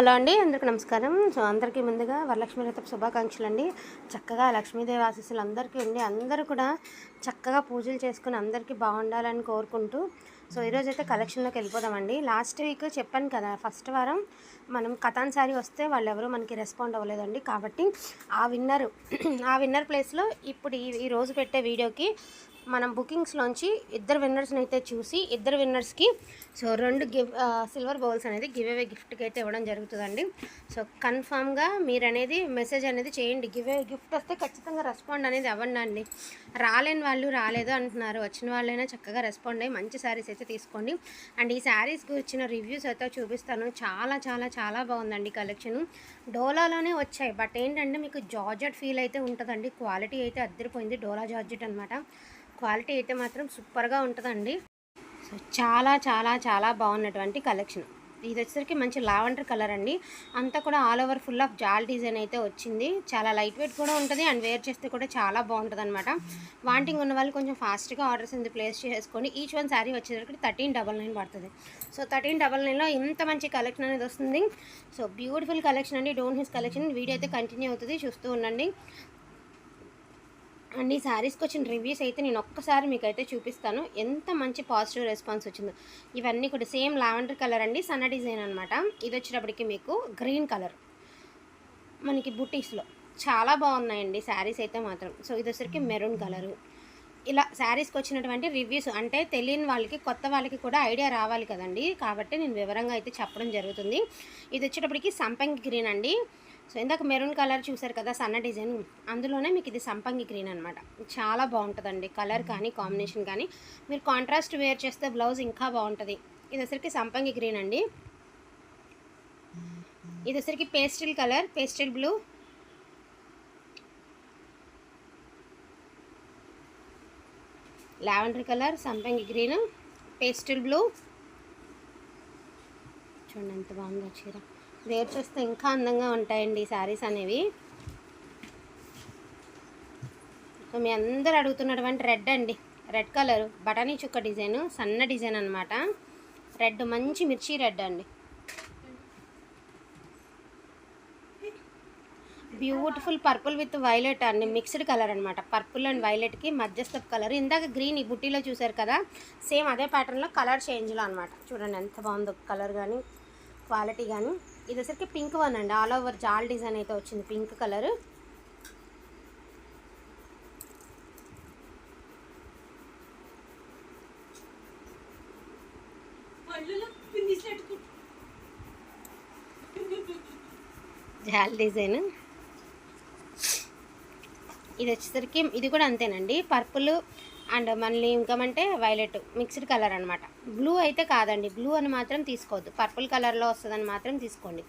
Hello అండి అందరికీ నమస్కారం. సో అందరికీ ముందుగా వరలక్ష్మి వ్రత శుభాకాంక్షలు అండి చక్కగా లక్ష్మీదేవి ఆశీస్సులు అందరికీ ఉండి అందరూ కూడా చక్కగా పూజలు చేసుకుని అందరికీ బాగుండాలని కోరుకుంటూ సో ఈరోజు అయితే కలెక్షన్లోకి వెళ్ళిపోదామండి. లాస్ట్ వీక్ చెప్పాను కదా ఫస్ట్ వారం మనం కథాన్ శారీ వస్తే వాళ్ళు ఎవరు మనకి రెస్పాండ్ అవ్వలేదండి. కాబట్టి ఆ విన్నర్ ఆ విన్నర్ ప్లేస్లో ఇప్పుడు ఈ ఈ రోజు పెట్టే వీడియోకి మనం బుకింగ్స్లోంచి ఇద్దరు విన్నర్స్ని అయితే చూసి ఇద్దరు విన్నర్స్కి సో రెండు గివ్ సిల్వర్ బౌల్స్ అనేది గివ్ అవే గిఫ్ట్కి అయితే ఇవ్వడం జరుగుతుందండి. సో కన్ఫామ్గా మీరు అనేది మెసేజ్ అనేది చేయండి. గివ్ అవే గిఫ్ట్ వస్తే ఖచ్చితంగా రెస్పాండ్ అనేది అవ్వండి అండి. రాలేని వాళ్ళు రాలేదు అంటున్నారు. వచ్చిన వాళ్ళైనా చక్కగా రెస్పాండ్ అయ్యి మంచి శారీస్ అయితే తీసుకోండి. అండ్ ఈ శారీస్ గురించిన రివ్యూస్ అయితే చూపిస్తాను. చాలా చాలా చాలా బాగుందండి కలెక్షన్ డోలాలోనే వచ్చాయి. బట్ ఏంటంటే మీకు జార్జెట్ ఫీల్ అయితే ఉంటుందండి. క్వాలిటీ అయితే అద్దరిపోయింది. డోలా జార్జెట్ అనమాట క్వాలిటీ అయితే మాత్రం సూపర్గా ఉంటుందండి. సో చాలా చాలా చాలా బాగున్నటువంటి కలెక్షన్. ఇది వచ్చేసరికి మంచి లావెండర్ కలర్ అండి. అంతా కూడా ఆల్ ఓవర్ ఫుల్ ఆఫ్ జాల్ డిజైన్ అయితే వచ్చింది. చాలా లైట్ వెయిట్ కూడా ఉంటుంది అండ్ వేర్ చేస్తే కూడా చాలా బాగుంటుంది అనమాట వాంటింగ్ ఉన్న వాళ్ళు కొంచెం ఫాస్ట్గా ఆర్డర్స్ ఇది ప్లేస్ చేసుకోండి ఈచ్ వన్ శారీ వచ్చేసరికి థర్టీన్ డబల్ నైన్ పడుతుంది. సో థర్టీన్ డబల్ నైన్లో ఇంత మంచి కలెక్షన్ అనేది వస్తుంది. సో బ్యూటిఫుల్ కలెక్షన్ అండి. Done his collection. వీడియో అయితే కంటిన్యూ అవుతుంది. చూస్తూ ఉండండి. అండ్ ఈ శారీస్కి వచ్చిన రివ్యూస్ అయితే నేను ఒక్కసారి మీకు అయితే చూపిస్తాను. ఎంత మంచి పాజిటివ్ రెస్పాన్స్ వచ్చిందో. ఇవన్నీ కూడా సేమ్ లావెండర్ కలర్ అండి సన్న డిజైన్ అనమాట ఇది వచ్చేటప్పటికి మీకు గ్రీన్ కలర్ మనకి బుటీస్లో చాలా బాగున్నాయండి శారీస్ అయితే మాత్రం. సో ఇది వచ్చరికి మెరూన్ కలరు ఇలా శారీస్కి వచ్చినటువంటి రివ్యూస్ అంటే తెలియని వాళ్ళకి కొత్త వాళ్ళకి కూడా ఐడియా రావాలి కదండి. కాబట్టి నేను వివరంగా అయితే చెప్పడం జరుగుతుంది. ఇది వచ్చేటప్పటికి సంపంగి గ్రీన్ అండి. సో ఇందాక మెరూన్ కలర్ చూసారు కదా సన్న డిజైన్ అందులోనే మీకు ఇది సంపంగి గ్రీన్ అనమాట చాలా బాగుంటుందండి కలర్ కానీ కాంబినేషన్ కానీ. మీరు కాంట్రాస్ట్ వేర్ చేస్తే బ్లౌజ్ ఇంకా బాగుంటుంది. ఇది వచ్చరికి సంపంగి గ్రీన్ అండి. ఇది వచ్చరికి pastel colour pastel blue. Lavender colour సంపంగి గ్రీన్ పేస్టిల్ బ్లూ. చూడండి ఎంత బాగుందో చీర. వేర్ చేస్తే ఇంకా అందంగా ఉంటాయండి ఈ శారీస్ అనేవి. మీ అందరు అడుగుతున్నటువంటి రెడ్ అండి. Red colour. బటానీ చుక్క డిజైన్. సన్న డిజైన్ అనమాట రెడ్ మంచి మిర్చి రెడ్ అండి. బ్యూటిఫుల్ పర్పుల్ విత్ వైలెట్ అండి. మిక్స్డ్ కలర్ అనమాట పర్పుల్ అండ్ వైలెట్కి మధ్యస్థ కలర్. ఇందాక గ్రీన్ ఈ బుట్టీలో చూసారు కదా? సేమ్ అదే ప్యాటర్న్లో కలర్ చేంజ్లో అనమాట చూడండి ఎంత బాగుందో కలర్ కానీ క్వాలిటీ కానీ ఇది వచ్చరికి పింక్ వన్ అండి. ఆల్ ఓవర్ జాల్ డిజైన్ అయితే వచ్చింది పింక్ కలర్. జాల్ డిజైన్. ఇది వచ్చేసరికి ఇది కూడా అంతేనండి. పర్పుల్ అండ్ మళ్ళీ ఇంకమంటే వైలెట్ మిక్స్డ్ కలర్ అనమాట బ్లూ అయితే కాదండి బ్లూ అని మాత్రం తీసుకోవద్దు. పర్పుల్ కలర్లో వస్తుందని మాత్రం తీసుకోండి.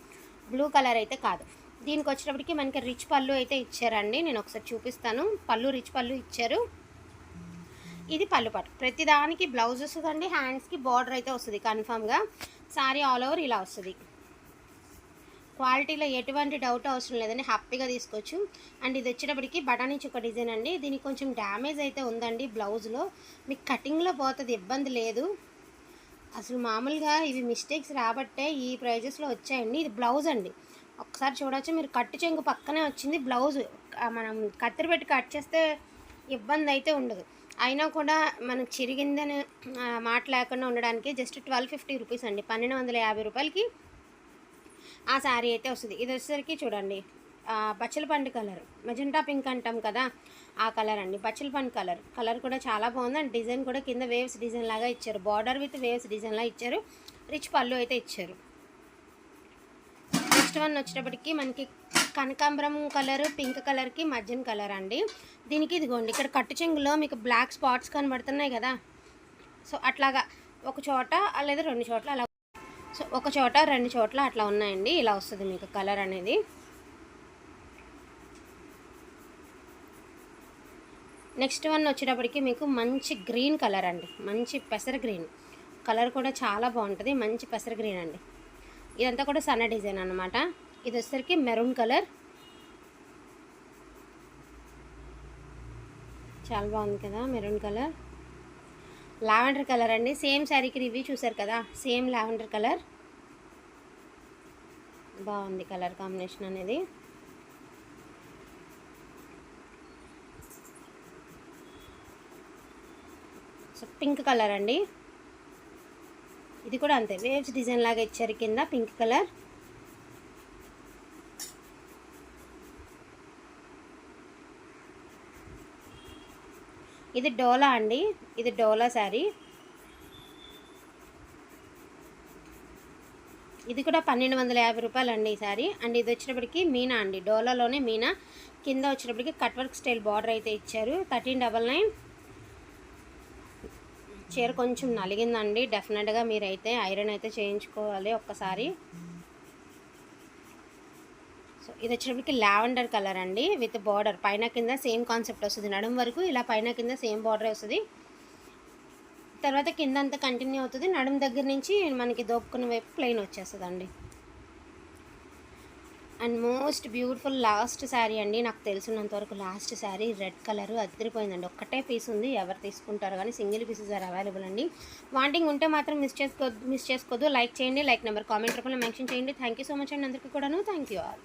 బ్లూ కలర్ అయితే కాదు. దీనికి వచ్చేటప్పటికి మనకి రిచ్ పళ్ళు అయితే ఇచ్చారండి. నేను ఒకసారి చూపిస్తాను. పళ్ళు రిచ్ పళ్ళు ఇచ్చారు. ఇది పళ్ళు పట్టు ప్రతిదానికి బ్లౌజ్ వస్తుందండి హ్యాండ్స్కి బార్డర్ అయితే వస్తుంది కన్ఫామ్గా. సారీ ఆల్ ఓవర్ ఇలా వస్తుంది. క్వాలిటీలో ఎటువంటి డౌట్ అవసరం లేదండి. హ్యాపీగా తీసుకోవచ్చు. అండ్ ఇది వచ్చేటప్పటికి బటానీ చుక్క డిజైన్ అండి. దీనికి కొంచెం డ్యామేజ్ అయితే ఉందండి బ్లౌజ్లో. మీకు కటింగ్లో పోతుంది ఇబ్బంది లేదు. అసలు మామూలుగా ఇవి మిస్టేక్స్ రాబట్టే ఈ ప్రైజెస్లో వచ్చాయండి. ఇది బ్లౌజ్ అండి. ఒకసారి చూడొచ్చు. మీరు కట్టు చెంగు పక్కనే వచ్చింది బ్లౌజ్. మనం కత్తిరి పెట్టి కట్ చేస్తే ఇబ్బంది అయితే ఉండదు. అయినా కూడా మనకు చిరిగిందని మాట లేకుండా ఉండడానికి జస్ట్ ట్వెల్వ్ ఫిఫ్టీ రూపీస్ అండి. పన్నెండు వందల యాభై రూపాయలకి ఆ శారీ అయితే వస్తుంది. ఇది వచ్చేసరికి చూడండి బచ్చల పండు కలర్. మెజెంటా పింక్ అంటాం కదా ఆ కలర్ అండి. బచ్చల పండు కలర్. కలర్ కూడా చాలా బాగుంది. అండ్ డిజైన్ కూడా కింద వేవ్స్ డిజైన్ లాగా ఇచ్చారు. బార్డర్ విత్ వేవ్స్ డిజైన్ లాగా ఇచ్చారు. రిచ్ పళ్ళు అయితే ఇచ్చారు. నెక్స్ట్ వన్ వచ్చేటప్పటికి మనకి కనకాంబరం కలర్ పింక్ కలర్కి మధ్యన కలర్ అండి. దీనికి ఇదిగోండి ఇక్కడ కట్టు చెంగులో మీకు బ్లాక్ స్పాట్స్ కనబడుతున్నాయి కదా. సో అట్లాగా ఒక చోట లేదా రెండు చోట్ల అలా సో ఒక చోట రెండు చోట్ల అట్లా ఉన్నాయండి. ఇలా వస్తుంది మీకు కలర్ అనేది. నెక్స్ట్ వన్ వచ్చేటప్పటికి మీకు మంచి గ్రీన్ కలర్ అండి. మంచి పెసర గ్రీన్. కలర్ కూడా చాలా బాగుంటుంది. మంచి పెసర గ్రీన్ అండి. ఇదంతా కూడా సన్న డిజైన్ అనమాట ఇది వచ్చేసరికి మెరూన్ కలర్. చాలా బాగుంది కదా మెరూన్ కలర్. లావెండర్ కలర్ అండి. సేమ్ శారీకి రివ్యూ చూసారు కదా? Same lavender colour. బాగుంది కలర్ కాంబినేషన్ అనేది. సో పింక్ కలర్ అండి. ఇది కూడా అంతే. వేవ్స్ డిజైన్ లాగా ఇచ్చారు కింద పింక్ కలర్. ఇది డోలా అండి. ఇది డోలా శారీ. ఇది కూడా పన్నెండు వందల యాభై రూపాయలు అండి ఈ శారీ. అండ్ ఇది వచ్చినప్పటికీ మీనా అండి. డోలాలోనే మీనా. కింద వచ్చినప్పటికి కట్ వర్క్ స్టైల్ బార్డర్ అయితే ఇచ్చారు. Thirteen double nine. చీర కొంచెం నలిగిందండి. డెఫినెట్గా మీరైతే ఐరన్ అయితే చేయించుకోవాలి ఒక్కసారి. సో ఇది వచ్చినప్పటికి లావెండర్ కలర్ అండి విత్ బార్డర్. పైన కింద సేమ్ కాన్సెప్ట్ వస్తుంది. నడుం వరకు ఇలా పైన కింద సేమ్ బార్డర్ వస్తుంది. తర్వాత కింద అంతా కంటిన్యూ అవుతుంది. నడుం దగ్గర నుంచి మనకి దోపుకున్న వైపు ప్లెయిన్ వచ్చేస్తుంది అండి and most beautiful last sari అండి. నాకు తెలిసినంత వరకు లాస్ట్ శారీ రెడ్ కలర్. అదిరిపోయిందండి ఒక్కటే పీస్ ఉంది. ఎవరు తీసుకుంటారు కానీ సింగిల్ పీసెస్ ఆర్ అవైలబుల్ అండి. వాంటింగ్ ఉంటే మాత్రం మిస్ చేసుకోవద్దు మిస్ చేసుకోవద్దు లైక్ చేయండి. లైక్ నెంబర్ కామెంట్ రూపంలో మెన్షన్ చేయండి. థ్యాంక్ యూ సో మచ్ అండి అందరికీ కూడాను. Thank you all.